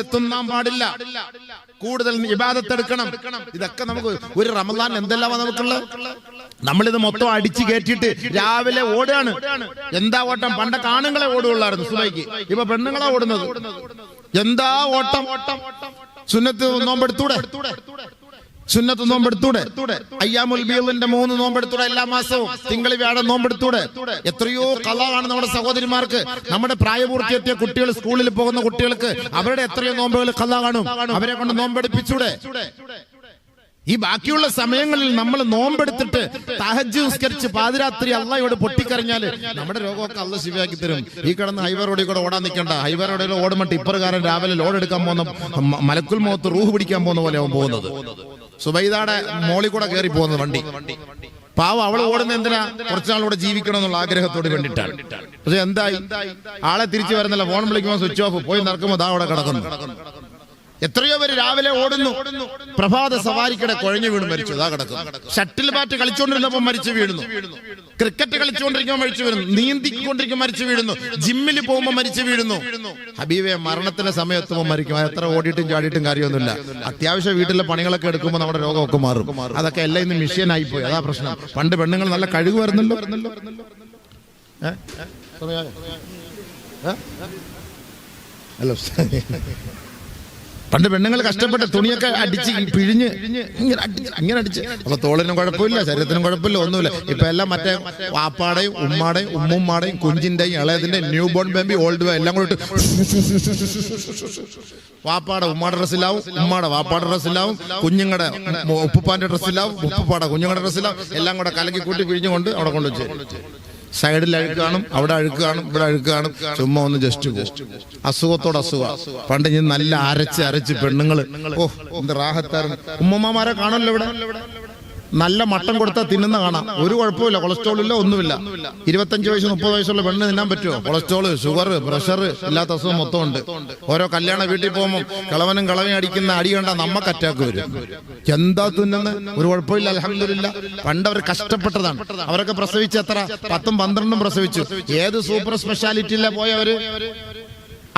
എത്തുന്നാൻ പാടില്ല. കൂടുതൽ ഇബാദത്തെടുക്കണം. ഇതൊക്കെ നമുക്ക് ഒരു റമദാൻ എന്തെല്ലാം നമുക്കുള്ള നമ്മളിത് മൊത്തം അടിച്ചു കയറ്റിയിട്ട് രാവിലെ ഓടുകയാണ്. എന്താ ഓട്ടം? പണ്ടൊക്കെ ആണുങ്ങളെ ഓടുകയുള്ളായിരുന്നു സുബൈക്ക്. ഇപ്പൊ പെണ്ണുങ്ങളെ ഓടുന്നത്. എന്താ ഓട്ടം? സുന്നത്ത് നോമ്പെടുത്തൂടെ സുന്നത്ത് നോമ്പെടുത്തൂടെ? അയ്യാമുൽ ബീളിന്റെ മൂന്ന് നോമ്പെടുത്തൂടെ എല്ലാ മാസവും. തിങ്കളി വ്യാഴം നോമ്പെടുത്തൂടെ? എത്രയോ കളാണ് നമ്മുടെ സഹോദരിമാർക്ക്. നമ്മുടെ പ്രായപൂർത്തി എത്തിയ കുട്ടികൾ സ്കൂളിൽ പോകുന്ന കുട്ടികൾക്ക് അവരുടെ എത്രയോ നോമ്പുകൾ കള്ള കാണും അവരെ കൊണ്ട് നോമ്പെടുപ്പിച്ചൂടെ? ഈ ബാക്കിയുള്ള സമയങ്ങളിൽ നമ്മൾ നോമ്പെടുത്തിട്ട് തഹജ് നിസ്കരിച്ച് പാതിരാത്രി അള്ളയോട് പൊട്ടിക്കറിഞ്ഞാൽ നമ്മുടെ രോഗമൊക്കെ അള്ള ശിവയാക്കി തരും. ഈ കിടന്ന് ഹൈവർ റോഡിൽ കൂടെ ഓടാൻ നിൽക്കണ്ട. ഹൈവേ റോഡിൽ ഓടുമ്പോൾ ടിപ്പറുകാരൻ രാവിലെ ലോഡ് എടുക്കാൻ പോകുന്ന മലക്കുൽ മുഖത്ത് റൂഹ് പിടിക്കാൻ പോകുന്ന പോലെ അവൻ പോകുന്നത്. സുബൈദാടെ മോളിൽ കൂടെ കയറി പോകുന്നത് വണ്ടി. പാവ അവൾ ഓടുന്ന എന്തിനാ? കുറച്ചാളൂടെ ജീവിക്കണം എന്നുള്ള ആഗ്രഹത്തോട് വേണ്ടിയിട്ടാണ്. പക്ഷെ എന്തായി? ആളെ തിരിച്ചു വരുന്നില്ല. ഫോൺ വിളിക്കുമ്പോൾ സ്വിച്ച് ഓഫ് പോയി നടക്കുമ്പോൾ ദാ അവിടെ കിടക്കുന്നു. എത്രയോ പേര് രാവിലെ ഓടുന്നു. പ്രഭാത സവാരിക്കിടെ കുഴഞ്ഞു വീണ് മരിച്ചു. അതാ കിടക്കുന്നു ഷട്ടിൽ ബാറ്റ് കളിച്ചുകൊണ്ടിരുന്നപ്പോൾ മരിച്ചു വീഴുന്നു. ക്രിക്കറ്റ് കളിച്ചുകൊണ്ടിരിക്കുമ്പോൾ മരിച്ചു വീഴുന്നു. നീന്തിക്കൊണ്ടിരിക്കുമ്പോൾ മരിച്ചു വീഴുന്നു. ജിമ്മിൽ പോകുമ്പോൾ മരിച്ചു വീഴുന്നു. ഹബീബെ മരണത്തിന്റെ സമയത്തുമ്പോൾ മരിക്കും. എത്ര ഓടിയിട്ടും ചാടിയിട്ടും കാര്യമൊന്നുമില്ല. അത്യാവശ്യം വീട്ടിലെ പണികളൊക്കെ എടുക്കുമ്പോൾ നമ്മുടെ രോഗമൊക്കെ മാറും. അതൊക്കെ എല്ലാം ഇന്ന് മിഷ്യനായി പോയി. അതാ പ്രശ്നം. പണ്ട് പെണ്ണുങ്ങൾ നല്ല കഴിവ് വരുന്നല്ലോ? ഹലോ. പണ്ട് പെണ്ണുങ്ങൾ കഷ്ടപ്പെട്ട് തുണിയൊക്കെ അടിച്ച് പിഴിഞ്ഞ് ഇങ്ങനെ അടിച്ച്. ഇങ്ങനെ അടിച്ച്. അപ്പൊ തോളിനും കുഴപ്പമില്ല ശരീരത്തിനും കുഴപ്പമില്ല ഒന്നുമില്ല. ഇപ്പൊ എല്ലാം മറ്റേ വാപ്പാടെയും ഉമ്മാടെയും ഉമ്മുമ്മാടെയും കുഞ്ചിന്റെയും ഇളയതിന്റെയും ന്യൂ ബോൺ ബേബി ഓൾഡ് ബേ എല്ലാം കൂടെ വാപ്പാടെ ഉമ്മാടെ ഡ്രസ്സിലാവും ഉമ്മാടെ വാപ്പാടെ ഡ്രസ്സിലാവും കുഞ്ഞുങ്ങളുടെ ഉപ്പുപ്പാന്റെ ഡ്രസ്സിലാവും ഉപ്പുപ്പാടെ കുഞ്ഞുങ്ങളുടെ ഡ്രസ്സിലാവും എല്ലാം കൂടെ കലക്കി കൂട്ടി പിഴിഞ്ഞുകൊണ്ട് അവിടെ കൊണ്ടുവച്ചു. സൈഡിൽ അഴുക്ക് കാണും അവിടെ അഴുക്ക് കാണും ഇവിടെ അഴുക്ക് കാണും. ചുമ്മാ ഒന്ന് ജസ്റ്റ് അസുഖത്തോട് അസുഖ. പണ്ട് ഞാൻ നല്ല അരച്ച് അരച്ച് പെണ്ണുങ്ങൾ. ഓ എന്ത് റാഹത്തായിരുന്നു. ഉമ്മമാരെ കാണല്ലോ ഇവിടെ. നല്ല മട്ടൻ കൊടുത്താൽ തിന്നുന്ന കാണാം. ഒരു കുഴപ്പമില്ല കൊളസ്ട്രോൾ ഇല്ല ഒന്നുമില്ല. ഇരുപത്തഞ്ച് വയസ്സ് മുപ്പത് വയസ്സുള്ള പെണ്ണ് തിന്നാൻ പറ്റുമോ? കൊളസ്ട്രോൾ ഷുഗർ പ്രഷർ ഇല്ലാത്ത അസുഖം മൊത്തം ഉണ്ട്. ഓരോ കല്യാണ വീട്ടിൽ പോകുമ്പോൾ കിളവനും കിളവനും അടിക്കുന്ന അടി കണ്ട നമ്മക്ക് അറ്റാക്ക് വരും. എന്താ തിന്നുന്നത് ഒരു കുഴപ്പമില്ല അലഹമില്ല പണ്ട് അവർ കഷ്ടപ്പെട്ടതാണ്. അവരൊക്കെ പ്രസവിച്ച് എത്ര? പത്തും പന്ത്രണ്ടും പ്രസവിച്ചു. ഏത് സൂപ്പർ സ്പെഷ്യാലിറ്റിയിലെ പോയവര്?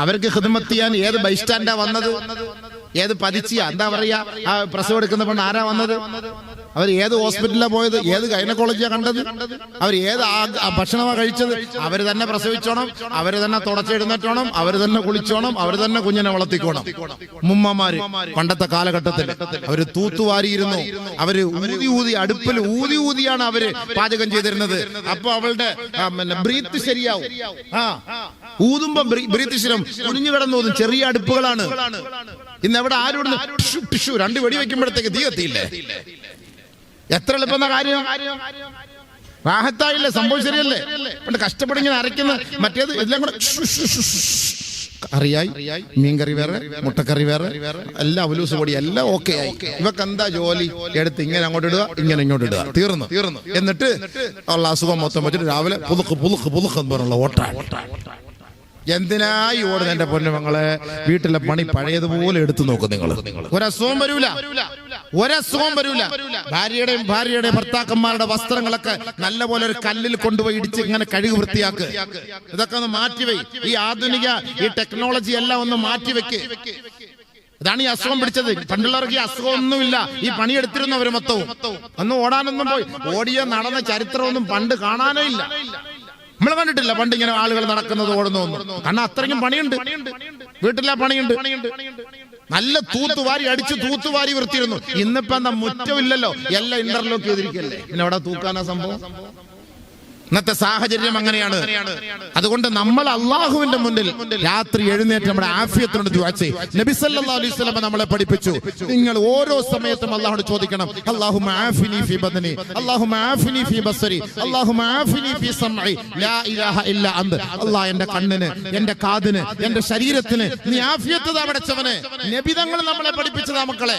അവർക്ക് ഹിദ്മത്ത് ചെയ്യാൻ ഏത് ബൈസ്റ്റാൻഡാ വന്നത്? ഏത് പതിച്ചിയാ? എന്താ പറയാ? ആ പ്രസവം എടുക്കുന്ന പെണ്ണ് ആരാ വന്നത്? അവർ ഏത് ഹോസ്പിറ്റലിലാണ് പോയത്? ഏത് ഗൈനക്കോളജിയാണ് കണ്ടത്? അവർ ഏത് ഭക്ഷണമാണ് കഴിച്ചത്? അവർ തന്നെ പ്രസവിച്ചോണം അവർ തന്നെ തുടച്ചെഴുന്നേറ്റോണം അവർ തന്നെ കുളിച്ചോണം അവർ തന്നെ കുഞ്ഞിനെ വളർത്തിക്കോണം. മുമ്മമാര് പണ്ടത്തെ കാലഘട്ടത്തിൽ അവർ തൂത്തുവാരിയിരുന്നു. അവർ ഊതി ഊതി അടുപ്പിൽ ഊതി ഊതിയാണ് അവർ പാചകം ചെയ്തിരുന്നത്. അപ്പൊ അവളുടെ ബ്രീത്ത് ശരിയാവും. ആ ഊതുമ്പോ ബ്രീത്ത് ശരം കുഞ്ഞു കിടന്ന് ഊതും ചെറിയ അടുപ്പുകളാണ്. ഇന്ന് എവിടെ ആരും ടിഷു ടിഷു രണ്ട് വെടി വെക്കുമ്പോഴത്തേക്ക് തീ കത്തിയില്ലേ? എത്ര എളുപ്പമെന്ന കാര്യം? റാഹത്തായില്ലേ? സംഭവം ശരിയല്ലേ? പണ്ട് കഷ്ടപ്പെട്ട് ഇങ്ങനെ അരയ്ക്കുന്ന മറ്റേത് എല്ലാം കൂടെ അറിയായി മീൻകറി വേറെ മുട്ടക്കറി വേറെ എല്ലാം അവലൂസ് പൊടി എല്ലാം ഓക്കെ ആയി ഇവക്ക് എന്താ ജോലി? എടുത്ത് ഇങ്ങനെ അങ്ങോട്ട് ഇടുക ഇങ്ങനെ ഇങ്ങോട്ട് ഇടുക. തീർന്നു. തീർന്നു. എന്നിട്ട് ഉള്ള അസുഖം മൊത്തം വെച്ചിട്ട് രാവിലെ പുതുക്ക് പുതുക്ക് പുതുക്ക് എന്ന് പറഞ്ഞുള്ള ഓട്ടാണ് എന്തിനായി ഓടുന്ന എന്റെ പൊന്നുമങ്ങളെ വീട്ടിലെ പണി പഴയതുപോലെ എടുത്തു നോക്കും നിങ്ങൾ. ഒരസുഖം വരൂല. ഒരസുഖം വരൂല. ഭാര്യയുടെയും ഭാര്യയുടെയും ഭർത്താക്കന്മാരുടെ വസ്ത്രങ്ങളൊക്കെ നല്ലപോലെ ഒരു കല്ലിൽ കൊണ്ടുപോയി ഇടിച്ച് ഇങ്ങനെ കഴുകി വൃത്തിയാക്ക്. ഇതൊക്കെ ഒന്ന് മാറ്റിവെയ് ഈ ആധുനിക ഈ ടെക്നോളജി എല്ലാം ഒന്ന് മാറ്റിവെക്ക് ഇതാണ് ഈ അസുഖം പിടിച്ചത്. പണ്ടുള്ളവർക്ക് ഈ അസുഖം ഒന്നുമില്ല ഈ പണിയെടുത്തിരുന്നവര് മൊത്തവും. അന്ന് ഓടാനൊന്നും പോയി. ഓടിയ നടന്ന ചരിത്രമൊന്നും പണ്ട് കാണാനേ ഇല്ല. നമ്മൾ കണ്ടിട്ടില്ല പണ്ട് ഇങ്ങനെ ആളുകൾ നടക്കുന്നത് ഓടുന്നു കാരണം അത്രയ്ക്കും പണിയുണ്ട്. വീട്ടിലെ പണിയുണ്ട്. നല്ല തൂത്തുവാരി അടിച്ച് തൂത്തുവാരി വൃത്തിയിരുന്നു ഇന്നിപ്പോ എന്താ മുറ്റമില്ലല്ലോ. എല്ലാം ഇന്റർലോക്ക് ചെയ്തിരിക്കല്ലേ. പിന്നെ അവിടെ തൂക്കാനാ സംഭവം? ഇന്നത്തെ സാഹചര്യം അങ്ങനെയാണ്. അതുകൊണ്ട് നമ്മൾ അള്ളാഹുവിന്റെ മുന്നിൽ രാത്രി എഴുന്നേറ്റ് നമ്മുടെ ആഫിയത്തിനോട് ദുആ ചെയ്യും. നബി സല്ലല്ലാഹു അലൈഹി വസല്ലം നമ്മളെ പഠിപ്പിച്ചു. നിങ്ങൾ ഓരോ സമയത്തും അള്ളാഹോട് ചോദിക്കണം. അല്ലാഹുമ്മ ആഫിനി ഫി ബദനി. അല്ലാഹുമ്മ ആഫിനി ഫി ബസരി. അല്ലാഹുമ്മ ആഫിനി ഫി സമഇ ലാ ഇലാഹ ഇല്ല അന്ത്. അള്ളാഹ് എന്റെ കണ്ണിന് എന്റെ കാതിന് എന്റെ ശരീരത്തിന് നീ ആഫിയത്ത് താ നബി തങ്ങൾ നമ്മളെ പഠിപ്പിച്ചതാ മക്കളെ.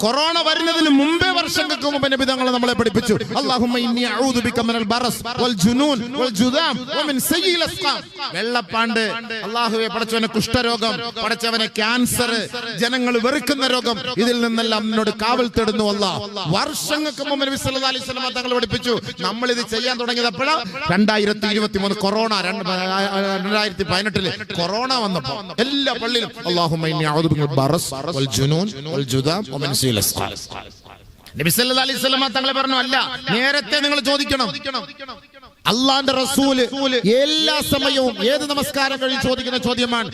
കൊറോണ വരുന്നതിന് മുമ്പേ വർഷങ്ങൾക്ക് മുമ്പ് നബി തങ്ങൾ നമ്മളെ പഠിപ്പിച്ചു. വെള്ളപ്പാണ്ട് അല്ലാഹുവേ പടച്ചവനെ കുഷ്ഠരോഗം പടച്ചവനെ ക്യാൻസർ ജനങ്ങൾ വെറുക്കുന്ന രോഗം ഇതിൽ നിന്നെല്ലാം നിന്നോട് കാവൽ തേടുന്നു അല്ല. വർഷങ്ങൾക്ക് മുമ്പ് നബി അലൈഹി വസല്ലം തങ്ങൾ പഠിപ്പിച്ചു. നമ്മൾ ഇത് ചെയ്യാൻ രണ്ടായിരത്തി ഇരുപത്തി മൂന്ന് കൊറോണ രണ്ടായിരത്തി പതിനെട്ടിൽ കൊറോണ വന്നപ്പോ എല്ലാ പള്ളിയിലും അല്ലാഹുമ്മ തങ്ങളെ പറഞ്ഞു അല്ല നേരത്തെ നിങ്ങൾ ചോദിക്കണം. അള്ളാന്റെ റസൂൽ എല്ലാ സമയവും ഏത് നമസ്കാരം കഴിഞ്ഞ് ചോദിക്കുന്ന ചോദ്യമാണ്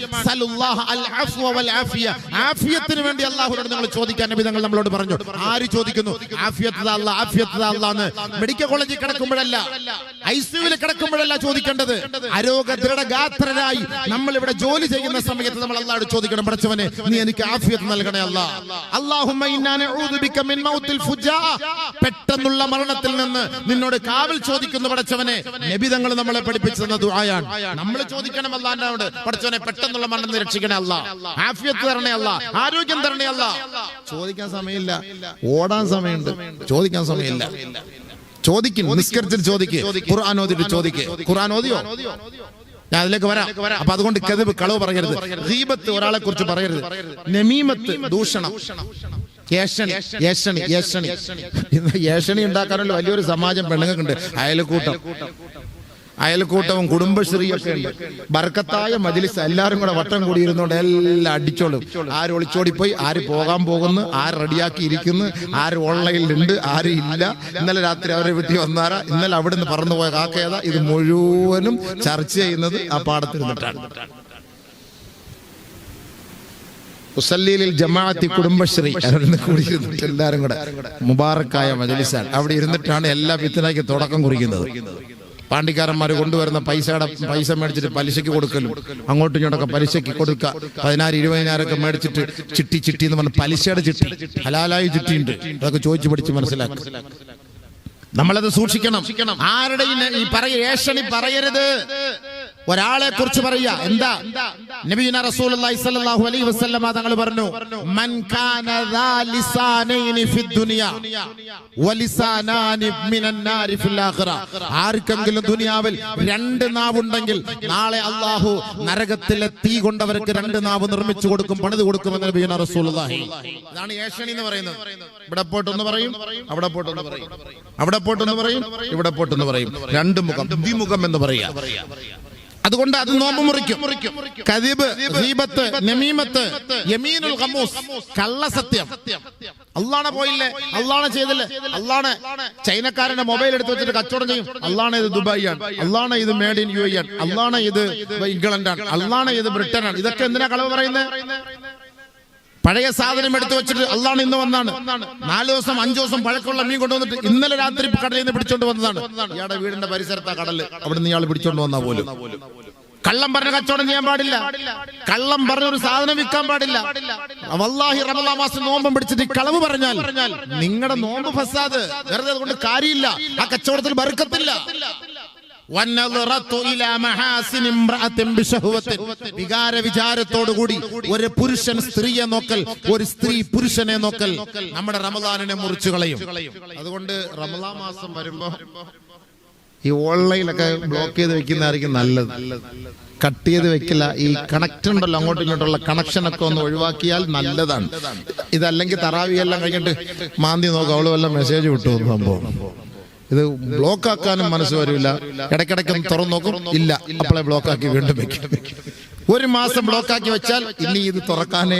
ആഫിയത്തിന് വേണ്ടി അള്ളാഹുനോട് നിങ്ങൾ ചോദിക്കാൻ നബി തങ്ങൾ നമ്മളോട് പറഞ്ഞു. ആര് ചോദിക്കുന്നു? ആഫിയത്ത് അല്ല ആഫിയത്ത് അല്ലാന്ന് മെഡിക്കൽ കോളേജിൽ കിടക്കുമ്പോഴല്ല. ഐസിയുവിൽ കിടക്കുമ്പോഴല്ല ചോദിക്കേണ്ടത്? അരോഗ ദൃഢഗാത്രരായി നമ്മൾ ഇവിടെ ജോലി ചെയ്യുന്ന സമയത്ത് നമ്മൾ അള്ളാഹോട് ചോദിക്കണം പഠിച്ചവനെ നീ എനിക്ക് ആഫിയത്ത് നൽകണേ അല്ല. പെട്ടെന്നുള്ള മരണത്തിൽ നിന്ന് നിന്നോട് കാവൽ ചോദിക്കുന്നു പഠിച്ചവനെ നബി തങ്ങൾ നമ്മളെ പഠിപ്പിച്ചു തന്ന ദുആയാണ്. നമ്മൾ ചോദിക്കണം അല്ലാണ്ട് പഠിച്ചവനെ പെട്ടെന്നുള്ള മരണം രക്ഷിക്കണേ അല്ല. ആഫിയത്ത് തരണേ അല്ല. ആരോഗ്യം തരണേ അല്ല. ചോദിക്കാൻ സമയമില്ല. ഓടാൻ സമയമുണ്ട്. ചോദിക്കാൻ സമയമില്ല. ചോദിക്കും നിസ്കരിച്ചിട്ട് ചോദിക്ക്. ഖുർആൻ ഓതിട്ട് ചോദിക്ക്. ഖുർആൻ ഓതിയോ? ഞാൻ അതിലേക്ക് വരാം. അപ്പൊ അതുകൊണ്ട് കഥവ് കളവ് പറയരുത്. ദീപത്ത് ഒരാളെ കുറിച്ച് പറയരുത്. നമീമത്ത് ദൂഷണം. ഏഷണി ഏഷണി ഏഷണി ഇന്ന് ഏഷണി ഉണ്ടാക്കാനുള്ള വലിയൊരു സമാജം പെണ്ണുങ്ങൾക്കുണ്ട്. അയൽക്കൂട്ടം. അയൽക്കൂട്ടവും കുടുംബശ്രീയൊക്കെ ഉണ്ട്. ബർക്കത്തായ മജിലിസ് എല്ലാവരും കൂടെ വട്ടം കൂടി എല്ലാം അടിച്ചോളും. ആര് ഒളിച്ചോടിപ്പോയി ആര് പോകാൻ പോകുന്നു ആര് റെഡിയാക്കി ഇരിക്കുന്നു ആര് ഓൺലൈനിലുണ്ട് ആര് ഇല്ല. ഇന്നലെ രാത്രി അവരെ വീട്ടിൽ വന്നാറ ഇന്നലെ അവിടെ പറന്നു പോയ കാക്കേത ഇത് മുഴുവനും ചർച്ച ചെയ്യുന്നത് ആ പാടത്തിരുന്നിട്ടാണ്. മുസല്ലീലിൽ ജമാഅത്തി കുടുംബശ്രീ അവരിന്ന് കൂടിയിരുന്നിട്ട് എല്ലാവരും കൂടെ. മുബാറക്കായ മജലിസാണ്. അവിടെ ഇരുന്നിട്ടാണ് എല്ലാ വിത്തനാക്കി തുടക്കം കുറിക്കുന്നത്. പാണ്ടിക്കാരന്മാർ കൊണ്ടുവരുന്ന പൈസയുടെ പൈസ മേടിച്ചിട്ട് പലിശയ്ക്ക് കൊടുക്കലും. അങ്ങോട്ടും ഇങ്ങോട്ടൊക്കെ പലിശയ്ക്ക് കൊടുക്കുക പതിനായിരം ഇരുപതിനായിരം ഒക്കെ മേടിച്ചിട്ട് ചിട്ടി ചിട്ടി എന്ന് പറഞ്ഞ പലിശയുടെ ചിട്ടി. ഹലാലായി ചിട്ടിയുണ്ട്. അതൊക്കെ ചോദിച്ചു പഠിച്ച് മനസ്സിലാക്കുക നമ്മളത് സൂക്ഷിക്കണം. ആരുടെ ഈ പറയ ഏഷണി പറയരുത്. ഒരാളെ കുറിച്ച് പറയുക. എന്താ? നബീന റസൂലുള്ളാഹി സ്വല്ലല്ലാഹു അലൈഹി വസല്ലമ തങ്ങൾ പറഞ്ഞു മൻ കാന ദാ ലിസാനൈനി ഫിദ് ദുനിയ വലിസാനാനി മിനൻ നാരി ഫിൽ ആഖിറ. ആർക്കെങ്കിലും ദുനിയാവിൽ രണ്ട് നാവുണ്ടെങ്കിൽ നാളെ അല്ലാഹു നരകത്തിലെ തീ കൊണ്ടവർക്ക് രണ്ട് നാവ് നിർമ്മിച്ചു കൊടുക്കും പണിത് കൊടുക്കുമെന്ന് നബീന റസൂലുള്ളാഹി ഇതാണ് ഏഷണി എന്ന് പറയുന്നത്. ഇവിടെ പോട്ടൊന്ന് പറയും അവിടെ പോയിട്ടൊന്ന് പറയും. അവിടെ പോട്ടൊന്ന് പറയും ഇവിടെ പോയിട്ടൊന്ന് പറയും. രണ്ട് മുഖം ദ്വിമുഖം എന്ന് പറയാ അതുകൊണ്ട് അത് നോമ്പ് മുറിക്കും. കദിബ് ഗീബത്ത് നമീമത്ത് യമീനുൽ ഖമൂസ് കള്ളസത്യം അള്ളാണ പോയില്ലേ? അള്ളാണ ചെയ്തില്ലേ? അള്ളാണ് ചൈനക്കാരന്റെ മൊബൈൽ എടുത്ത് വെച്ചിട്ട് കച്ചവടം ചെയ്യും. അള്ളാണ് ഇത് ദുബായിയാണ്. അള്ളാണ് ഇത് മേഡ് ഇൻ യു ആണ്. അള്ളാണ് ഇത് ഇംഗ്ലണ്ടാണ്. അള്ളാണ് ഇത് ബ്രിട്ടൻ ആണ് ഇതൊക്കെ എന്തിനാ കളവ് പറയുന്നത്? പഴയ സാധനം എടുത്തു വെച്ചിട്ട് അള്ളാണ് ഇന്ന് വന്നാണ്. നാല് ദിവസം അഞ്ചു ദിവസം പഴക്കമുള്ള മീൻ കൊണ്ടുവന്നിട്ട് ഇന്നലെ രാത്രി കടലിൽ നിന്ന് പിടിച്ചോണ്ട് വന്നതാണ്. ഇയാളുടെ വീടിന്റെ പരിസരത്താ കടൽ. അവിടെ നിന്ന് ഇയാൾ പിടിച്ചോണ്ട് വന്നാ പോലും. കള്ളം പറഞ്ഞ കച്ചവടം ചെയ്യാൻ പാടില്ല. കള്ളം പറഞ്ഞ ഒരു സാധനം വിൽക്കാൻ പാടില്ല. വല്ലാഹി റമദാ മാസം നോമ്പം പിടിച്ചിട്ട് ഈ കളവ് പറഞ്ഞാൽ നിങ്ങളുടെ നോമ്പ് ഫസാദ് വെറുതെ അതുകൊണ്ട് കാര്യമില്ല. ആ കച്ചവടത്തിൽ ബർക്കത്തില്ല. വികാര വിചാരത്തോടുകൂടി ഒരു പുരുഷൻ സ്ത്രീയെ നോക്കൽ ഒരു സ്ത്രീ പുരുഷനെ നോക്കൽ നമ്മുടെ റമദാനിനെ മുറിച്ചു കളയും. അതുകൊണ്ട് റമദാ മാസം വരുമ്പോ ഈ ഓൺലൈനിലൊക്കെ ബ്ലോക്ക് ചെയ്ത് വെക്കുന്നതായിരിക്കും നല്ലത്. കട്ട് ചെയ്ത് വെക്കില്ല. ഈ കണക്ഷൻ ഉണ്ടല്ലോ അങ്ങോട്ടും ഇങ്ങോട്ടുള്ള കണക്ഷൻ ഒക്കെ ഒന്ന് ഒഴിവാക്കിയാൽ നല്ലതാണ്. ഇതല്ലെങ്കിൽ തറാവി എല്ലാം കഴിഞ്ഞിട്ട് മാന്തി നോക്കാം അവൾ വല്ല മെസ്സേജ് വിട്ടു സംഭവം. ഇത് ബ്ലോക്ക് ആക്കാനും മനസ്സ് വരില്ല. ഇടയ്ക്കിടയ്ക്ക് തുറന്നു നോക്കും. ഇല്ല അപ്പോളെ ബ്ലോക്ക് ആക്കി വീണ്ടും വെക്കും. ഒരു മാസം ബ്ലോക്ക് ആക്കി വെച്ചാൽ ഇനി ഇത് തുറക്കാനേ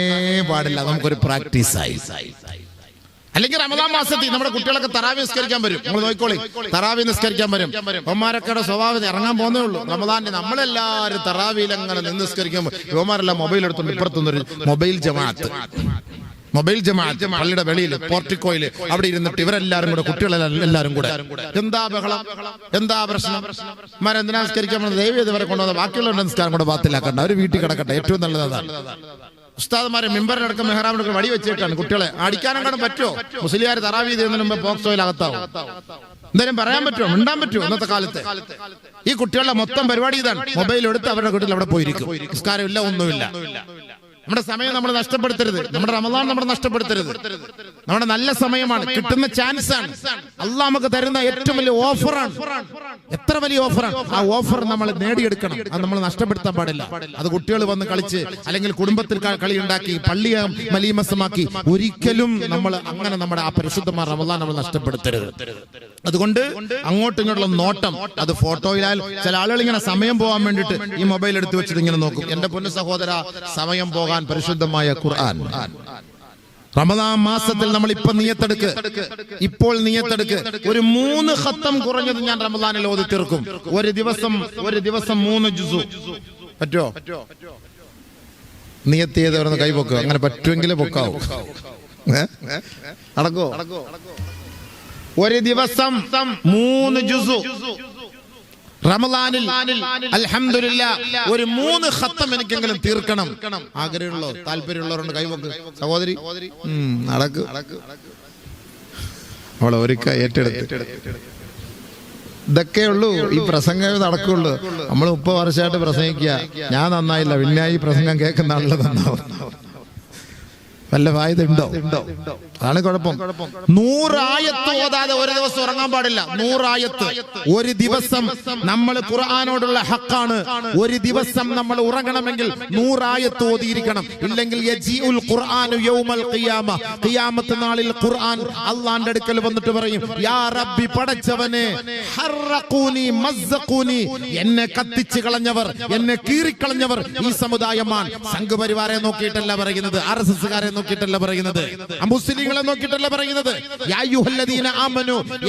പാടില്ല. നമുക്കൊരു പ്രാക്ടീസ് ആയി. അല്ലെങ്കിൽ റമദാൻ മാസത്തിൽ നമ്മുടെ കുട്ടികളൊക്കെ തറാവി നിസ്കരിക്കാൻ വരും. നമ്മൾ നോക്കിക്കോളി. തറാവി നിസ്കരിക്കാൻ വരും. യുവമാരൊക്കെ സ്വഭാവം ഇറങ്ങാൻ പോകുന്നേ ഉള്ളൂ. റമദാന്റെ നമ്മളെല്ലാവരും തറാവിയിൽ അങ്ങനെ നിന്ന് നിസ്കരിക്കുമ്പോൾ യുവമാരെല്ലാം മൊബൈൽ എടുത്തുകൊണ്ട് ഇപ്പുറത്തുനിന്നൊരു മൊബൈൽ ജമാഅത്ത്. മൊബൈൽ ജമാഅത്ത് പള്ളിയുടെ വെളിയിൽ പോർട്ടിക്കോയിൽ അവിടെ ഇരുന്നിട്ട് ഇവരെല്ലാരും കൂടെ കുട്ടികളെല്ലാം എല്ലാരും കൂടെ. എന്താ ബഹളം? എന്താ പ്രശ്നം? നമസ്കരിക്കാൻ പോകുന്നത്? ദൈവം ഇതുവരെ കൊണ്ടുവന്ന ബാക്കിയുള്ള നമസ്കാരം കൂടെ ബാത്തിലാക്കണ്ട. അവർ വീട്ടിൽ കിടക്കട്ടെ. ഏറ്റവും നല്ലതാണ് ഉസ്താദ്മാരെ മെമ്പറിനടക്കം മെഹ്റാമിനൊക്കെ വടി വെച്ചേക്കാണ് കുട്ടികളെ. അടിക്കാനും അടിക്കാനെങ്കിലും പറ്റുമോ? മുസ്ലിയാർ തറാവി ചെയ്യുന്നതിന് മുമ്പ് പോക്സോയിൽ അകത്താവും. എന്തായാലും പറയാൻ പറ്റുമോ? മിണ്ടാൻ പറ്റുമോ? ഇന്നത്തെ കാലത്ത്? ഈ കുട്ടികളുടെ മൊത്തം പരിപാടി ഇതാണ്. മൊബൈൽ എടുത്ത് അവരുടെ വീട്ടിൽ അവിടെ പോയിരിക്കും. നിസ്കാരമില്ല ഒന്നുമില്ല. നമ്മുടെ സമയം നമ്മൾ നഷ്ടപ്പെടുത്തരുത്. നമ്മുടെ റമദാൻ നമ്മൾ നഷ്ടപ്പെടുത്തരുത്. നമ്മുടെ നല്ല സമയമാണ്. കിട്ടുന്ന ചാൻസ് ആണ്. അല്ല നമുക്ക് തരുന്ന ഏറ്റവും വലിയ ഓഫറാണ്. എത്ര വലിയ ഓഫറാണ്? ആ ഓഫർ നമ്മൾ നേടിയെടുക്കണം. അത് നമ്മൾ നഷ്ടപ്പെടുത്താൻ പാടില്ല. അത് കുട്ടികൾ വന്ന് കളിച്ച് അല്ലെങ്കിൽ കുടുംബത്തിൽ കളി ഉണ്ടാക്കി പള്ളിയെ മലീമസമാക്കി ഒരിക്കലും നമ്മൾ അങ്ങനെ നമ്മുടെ ആ പരിശുദ്ധമായ റമദാൻ നമ്മൾ നഷ്ടപ്പെടുത്തരുത്. അതുകൊണ്ട് അങ്ങോട്ടും ഇങ്ങോട്ടുള്ള നോട്ടം അത് ഫോട്ടോയിലായാലും ചില ആളുകൾ ഇങ്ങനെ സമയം പോകാൻ വേണ്ടിയിട്ട് ഈ മൊബൈൽ എടുത്ത് വെച്ചിട്ട് ഇങ്ങനെ നോക്കും. എന്റെ പൊന്നു സഹോദര സമയം പോകാൻ പരിശുദ്ധമായ ഖുർആൻ. റമദാൻ മാസത്തിൽ നമ്മൾ ഇപ്പൊ നിയത്തെടുക്ക്. ഇപ്പോൾ നിയത്തെടുക്ക്. ഒരു മൂന്ന് ഹത്തം കുറഞ്ഞത് ഞാൻ റമദാനിൽ ഓതി തീർക്കും. ഒരു ദിവസം ഒരു ദിവസം മൂന്ന് ജുസു. പറ്റോ? നിയത്ത് കൈ പൊക്കുക അങ്ങനെ പറ്റുമെങ്കിൽ പൊക്കാവും? അടക്കോ? ഒരു ദിവസം മൂന്ന് ജുസു. റമദാനിൽ അൽഹമില്ല ഒരു മൂന്ന് ഖത്തം എനിക്കെങ്കിലും തീർക്കണം. ആഗ്രഹമുള്ളോ താല്പര്യമുള്ളവരുണ്ട് കൈവക്ക് സഹോദരി. നടക്ക്. അവളെ ഒരുക്ക ഏറ്റെടുത്ത്. ഇതൊക്കെ ഉള്ളൂ. ഈ പ്രസംഗം നടക്കുള്ളൂ. നമ്മൾ മുപ്പത് വർഷമായിട്ട് പ്രസംഗിക്കുക. ഞാൻ നന്നായില്ല. പിന്നെ ഈ പ്രസംഗം കേൾക്കുന്ന ആളുടെ നന്നാവും വല്ല വായത ഉണ്ടോ അതാണ് കുഴപ്പം. നൂറായത്ത് ഓതാതെ ഒരു ദിവസം ഉറങ്ങാൻ പാടില്ല. നൂറായത്ത്. ഒരു ദിവസം നമ്മൾ ഖുർആാനോടുള്ള ഹക്കാണ്. ഒരു ദിവസം നമ്മൾ ഉറങ്ങണമെങ്കിൽ നൂറായത്ത് ഓതിയിരിക്കണം. ഇല്ലെങ്കിൽ ഖിയാമത്ത് നാളിൽ ഖുർആൻ അള്ളാന്റെ അടുക്കൽ വന്നിട്ട് പറയും യാ റബ്ബി പടച്ചവനെ എന്നെ കത്തിച്ചു കളഞ്ഞവർ എന്നെ കീറിക്കളഞ്ഞവർ ഈ സമുദായമാണ്. സംഘപരിവാരെ നോക്കിയിട്ടല്ല പറയുന്നത്. ആർ എസ് നോക്കിയിട്ടല്ല പറയുന്നത്. മുസ്ലിങ്ങളെ നോക്കിയിട്ടല്ല പറയുന്നത്.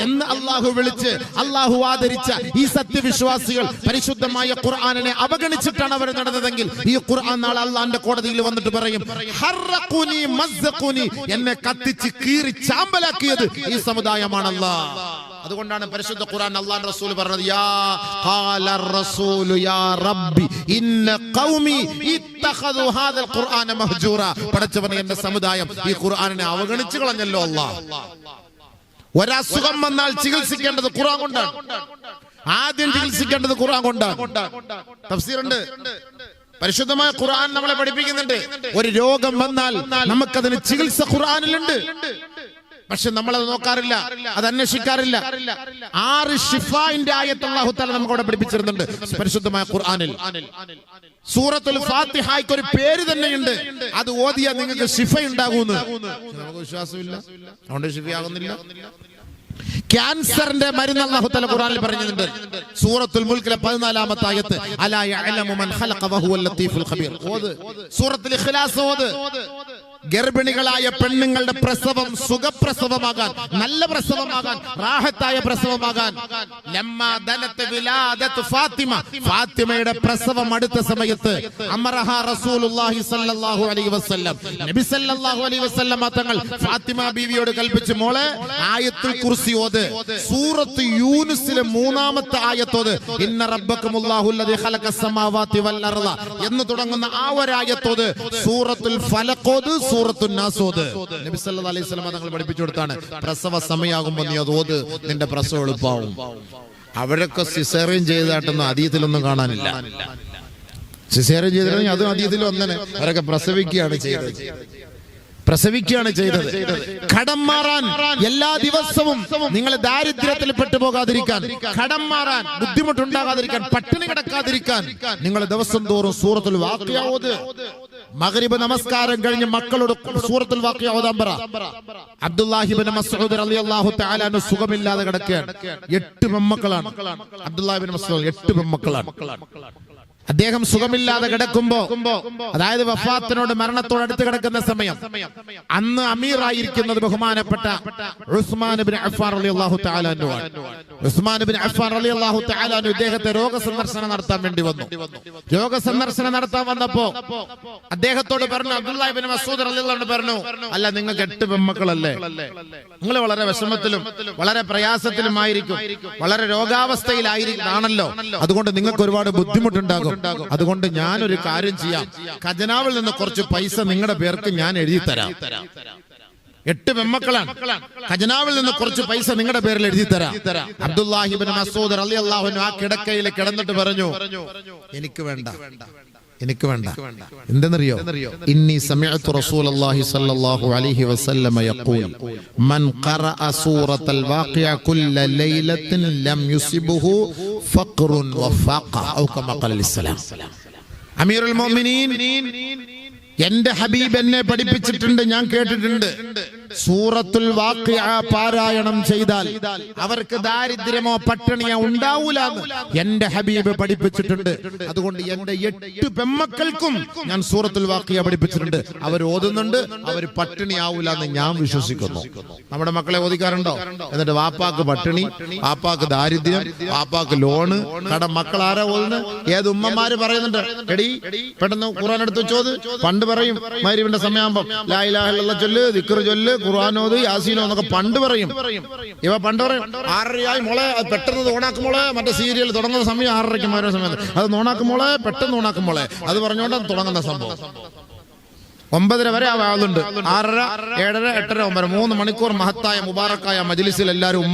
എന്ന് അള്ളാഹു വിളിച്ച് അള്ളാഹു ആദരിച്ച ഈ സത്യവിശ്വാസികൾ പരിശുദ്ധമായ ഖുർആാനിനെ അവഗണിച്ചിട്ടാണ് അവർ നടന്നതെങ്കിൽ ഈ ഖുർആൻ നാളെ അള്ളാന്റെ കോടതിയിൽ വന്നിട്ട് പറയും എന്നെ കത്തിച്ച് കീറി ചാമ്പലാക്കിയത് ഈ സമുദായമാണല്ലോ. അതുകൊണ്ടാണ് പരിശുദ്ധ ഖുർആൻ അല്ലാഹു റസൂൽ പറഞ്ഞത് യാ ഖാല റസൂലു യാ റബ്ബി ഇന്ന ഖൗമി ഇത്തഖദു ഹാദൽ ഖുർആന മഹ്ജൂറ. പടച്ചവനെ എന്റെ സമുദായം ഈ ഖുർആനെ അവഗണിച്ചു കളഞ്ഞല്ലോ അല്ലാഹ് ഒരസുഖം വന്നാൽ ചികിത്സിക്കേണ്ടത് ഖുർആൻ കൊണ്ടാണ്. ആദ്യം ചികിത്സിക്കേണ്ടത് ഖുർആൻ കൊണ്ടാണ്. തഫ്സീറുണ്ട്. പരിശുദ്ധമായ ഖുർആൻ നമ്മളെ പഠിപ്പിക്കുന്നുണ്ട്. ഒരു രോഗം വന്നാൽ നമുക്കതിന് ചികിത്സ ഖുർആനിലുണ്ട്. പക്ഷെ അത് നോക്കാറില്ല അത് അന്വേഷിക്കാറില്ല. ആറ് ഷിഫായിന്റെ ആയത്ത് അല്ലാഹു തആല നമുക്ക് അവിടെ പഠിപ്പിച്ചിരുന്നുണ്ട് പരിശുദ്ധമായ ഖുർആാനിൽ. സൂറത്തുൽ ഫാത്തിഹായ്ക്ക് ഒരു പേര് തന്നെയുണ്ട്. അത് ഓതിയാൽ നിങ്ങൾക്ക് ഷിഫ ഉണ്ടാകുമെന്ന് നമുക്ക് വിശ്വാസമില്ല. അതുകൊണ്ട് ഷിഫയാകുന്നില്ല ക്യാൻസറിന്റെ മരുന്ന് അള്ളാഹുത്തല ഖുറാനിൽ പറഞ്ഞിട്ടുണ്ട്. സൂറത്തുൽ മുൽക്കിലെ 14 ആയത്ത് അലാ യഅലമു മൻ ഖലഖ വഹുവൽ ലത്തീഫുൽ ഖബീർ. ഓത്. സൂറത്തുൽ ഇഖ്ലാസ് ഓത്. ഗർഭിണികളായ പെണ്ണുങ്ങളുടെ പ്രസവം സുഖപ്രസവമാകാൻ നല്ല പ്രസവമാകാൻ റാഹത്തായ പ്രസവമാകാൻ. ഫാത്തിമ. ഫാത്തിമയുടെ പ്രസവം അടുത്ത സമയത്ത് അമറഹ റസൂലുള്ളാഹി സല്ലല്ലാഹു അലൈഹി വസല്ലം. നബി സല്ലല്ലാഹു അലൈഹി വസല്ലം തങ്ങൾ ഫാത്തിമ ബീവിയോട് കൽപ്പിച്ചു മോളെ ആയത്തുൽ കുർസി ഓത്. സൂറത്ത് യൂനുസിലെ മൂന്നാമത്തെ ആയത്തോത് ഇന്ന റബ്ബക്കുമുല്ലാഹു അല്ലദീ ഖലഖസ് സമാവാതി വൽ അർള എന്ന് തുടങ്ങുന്ന ആ ഒരായത്തോത് സൂറത്തുൽ ഫലഖോത് സൂറത്തുൽ നാസോദ്. നബി സല്ലല്ലാഹു അലൈഹി വസല്ലം തങ്ങൾ പഠിപ്പിച്ചു കൊടുത്താണ് പ്രസവ സമയമാകുമ്പോൾ നീ അത് ഓത് നിന്റെ പ്രസവം എളുപ്പമാവും അവരൊക്കെ സിസേറിയൻ ചെയ്തതായിട്ടൊന്നും ഒന്നും കാണാനില്ല. സിസേറിയൻ ചെയ്തിട്ടുണ്ടെങ്കിൽ അതും അതീതിൽ ഒന്നനെ അവരൊക്കെ പ്രസവിക്കുകയാണ് ചെയ്തത്. പ്രസവിക്കുകയാണ് ചെയ്തത്. കടം മാറാൻ എല്ലാ ദിവസവും നിങ്ങൾ ദാരിദ്ര്യത്തിൽ പെട്ടുപോകാതിരിക്കാൻ കടം മാറാൻ ബുദ്ധിമുട്ടുണ്ടാകാതിരിക്കാൻ പട്ടിണി കിടക്കാതിരിക്കാൻ നിങ്ങൾ ദിവസം തോറും സൂറത്തുൽ വാക്യാവത് മഗ്രിബ് നമസ്കാരം കഴിഞ്ഞ് മക്കളോട് സൂറത്തുൽ വാക്യ ഓതാൻ പറ. അബ്ദുല്ലാഹിബിൻ റളിയല്ലാഹു തആല സുഖമില്ലാതെ കിടക്കുകയാണ്. എട്ട് പെമ്മക്കളാണ് അബ്ദുല്ലാഹിബിൻ മസ്ഊദ് എട്ട് പെമ്മക്കളാണ് അദ്ദേഹം സുഖമില്ലാതെ കിടക്കുമ്പോ അതായത് വഫാത്തിനോട് മരണത്തോട് അടുത്ത് കിടക്കുന്ന സമയം. അന്ന് അമീർ അമീറായിരിക്കുന്നത് ബഹുമാനപ്പെട്ട ഉസ്മാൻ ബിൻ അൻഹു ആണ്. ഉസ്മാൻ ബിൻ ഇദ്ദേഹത്തെ രോഗസന്ദർശനം നടത്താൻ വേണ്ടി വന്നു. രോഗസന്ദർശനം നടത്താൻ വന്നപ്പോ അദ്ദേഹത്തോട് പറഞ്ഞു അബ്ദുല്ലാബിൻ മസൂദ് പറഞ്ഞു അല്ല നിങ്ങൾക്ക് എട്ട് പെമ്മക്കളല്ലേ? നിങ്ങൾ വളരെ വിഷമത്തിലും വളരെ പ്രയാസത്തിലുമായിരിക്കും. വളരെ രോഗാവസ്ഥയിലായിരിക്കും. ആണല്ലോ. അതുകൊണ്ട് നിങ്ങൾക്ക് ഒരുപാട് ബുദ്ധിമുട്ടുണ്ടാകും. അതുകൊണ്ട് ഞാനൊരു കാര്യം ചെയ്യാം. ഖജനാവിൽ നിന്ന് കുറച്ച് പൈസ നിങ്ങളുടെ പേർക്ക് ഞാൻ എഴുതി തരാം. എട്ട് പെമ്മക്കളാണ് ഖജനാവിൽ നിന്ന് കുറച്ച് പൈസ നിങ്ങളുടെ പേരിൽ എഴുതി തരാം. അബ്ദുല്ലാഹിബിൻ മസൂദ് അലി അള്ളാഹുനു ആ കിടക്കയിൽ കിടന്നിട്ട് പറഞ്ഞു എനിക്ക് വേണ്ട. എനിക്ക് വേണ്ട. എന്തെന്നറിയോ? ഇന്നി സമയത്തു റസൂലല്ലാഹി സല്ലല്ലാഹു അലൈഹി വസല്ലമ യഖൂൽ മൻ ഖറഅ സൂറത്തൽ വാഖിയ കുല്ല ലൈലത്തിൻ ലം യുസിബുഹു ഫഖ്റുൻ വഫാഖ ഔ കമാ ഖാല അലൈഹിസ്സലാം അമീറുൽ മുഅ്മിനീൻ എന്റെ ഹബീബ് എന്നെ പഠിപ്പിച്ചിട്ടുണ്ട് ഞാൻ കേട്ടിട്ടുണ്ട്. സൂറത്തുൽ വാഖിഅ പാരായണം ചെയ്താൽ അവർക്ക് ദാരിദ്ര്യമോ പട്ടിണിയോ ഉണ്ടാവൂല എന്റെ ഹബീബ് പഠിപ്പിച്ചിട്ടുണ്ട്. അതുകൊണ്ട് എന്റെ എട്ട് പെമ്മക്കൾക്കും ഞാൻ സൂറത്തുൽ വാഖിയ പഠിപ്പിച്ചിട്ടുണ്ട്. അവർ ഓതുന്നുണ്ട് അവർ പട്ടിണിയാവൂല എന്ന് ഞാൻ വിശ്വസിക്കുന്നു. നമ്മുടെ മക്കളെ ഓദിക്കാറുണ്ടോ എന്നിട്ട് വാപ്പാക്ക് പട്ടിണി വാപ്പാക്ക് ദാരിദ്ര്യം വാപ്പാക്ക് ലോണ്. കടം മക്കൾ ആരാ ഓതുന്നത്? ഏത് ഉമ്മമാര് പറയുന്നുണ്ട്? എടി പെട്ടെന്ന് ഖുർആൻ എടുത്ത് വെച്ചോത് പണ്ട് പറയും മൈരിവിന്റെ സമയമാകുമ്പം ലാ ഇലാഹ ഇല്ലല്ലാഹ് ചൊല്ല് ദിക്ർ ചൊല്ല് ഖുർആനോത് യാസീനോ എന്നൊക്കെ പണ്ട് പറയും. ഇവ പണ്ട് പറയും ആറരയായി മോളെ പെട്ടെന്ന് ഓണാക്കും മോളെ മറ്റേ സീരിയൽ തുടങ്ങുന്ന സമയം ആറരയ്ക്ക് മാറുന്ന സമയത്ത് അത് നോണാക്കും മോളെ പെട്ടെന്ന് ഓണാക്കും മോളെ. അത് പറഞ്ഞുകൊണ്ടാണ് തുടങ്ങുന്ന സംഭവം. ഒമ്പതര വരെ ആ ആളുണ്ട് ആറര ഏഴര എട്ടര ഒമ്പതര മൂന്ന് മണിക്കൂർ മഹത്തായ മുബാറക്കായ മജിലിസിൽ എല്ലാവരും